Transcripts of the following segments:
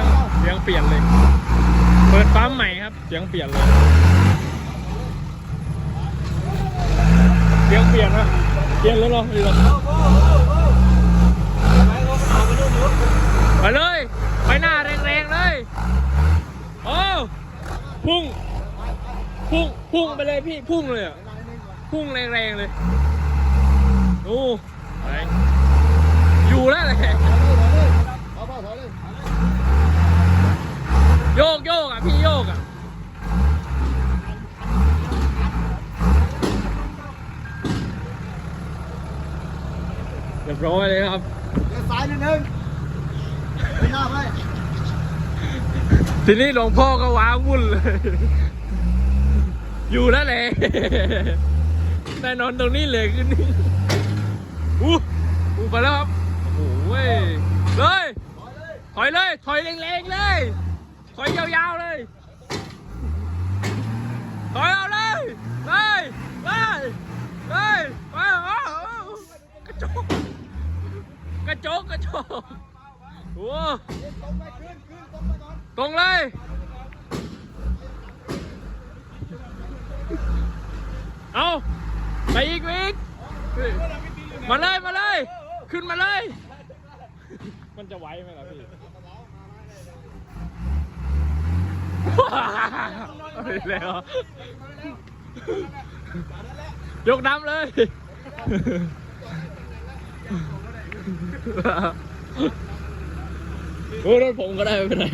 ยงเสียงเปลี่ยนเลย เปิดปั๊มใหม่ครับ เสียงเปลี่ยนเลยเสียงเปลี่ยนนะเปลี่ยนรถเราไปเลย ไปหน้าแรงๆเลย โอ้ พุ่ง พุ่ง พุ่งไปเลยพี่ พุ่งเลยอะ พุ่งแรงๆเลย ดู ไป โยกโยกอะ พี่โยกอะเรียบร้อยเลยครับเลี้ยวซ้ายนิดนึงไม่น่าไปทีนี้หลวงพ่อก็ว้าวุ่นเลย อยู่แล้วแหละแน่นอนตรงนี้เลยขึ้นนี่อู้อู้ไปแล้วครับ โอ้โหเว้ยเลย ถอยเลย ถอยแรงๆเลยถ อยยาวๆเลยถอยเอาเลยเลยเลยเลยไปกระจกกระจกกระจกโอ้ตรงไปขึ้นขึ้นตรงเลยเอาไปอีกอีกมาเลยมาเลย ขึ้นมาเลย มันจะไหวไหมล่ะพี่ แล้ว ยกน้ำเลย โอ้รถผมก็ได้ไม่เป็นไร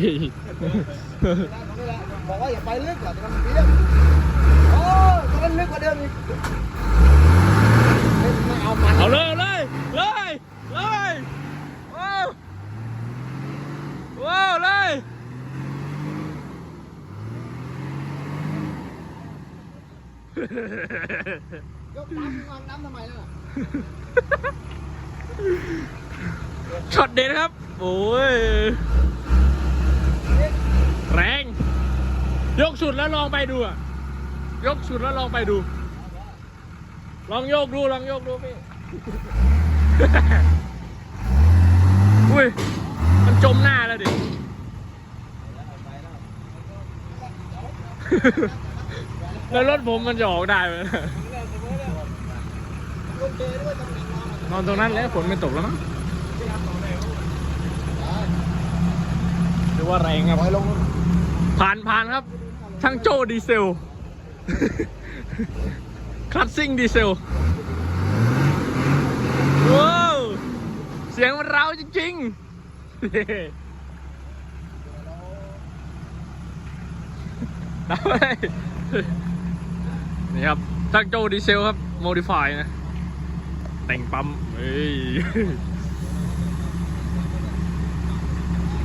บอกว่าอย่าไปลึกอะแต่มันเบี้ยโอ้ตรงนั้นลึกกว่าเดิมอีกไม่เอามัน เอาเลยเอาเลยเลยเลยว้าวว้าวเลย ยกน้ำวางน้ำทำไมล่ะช็อตเด็ดครับ โอ้ย แรง ยกสุดแล้วลองไปดูอะยกสุดแล้วลองไปดู ลองโยกดู ลองโยกดูพี่ อุ้ย มันจมหน้าแล้วดิ แล้วรถผมมันจะออกได้ไหมนอนตรงนั้นแล้วฝนไม่ตกแล้วมั้งหรือว่าแรงครับถอยลงผ่านผ่านครับ ช่างโจ้ดีเซล คลัตซิ่งดีเซลว้าวเสียงมันเราจริงๆได้ นี่ครับช่างโจดีเซลครับโมดิฟายนะ แต่งปั๊มเฮ้ย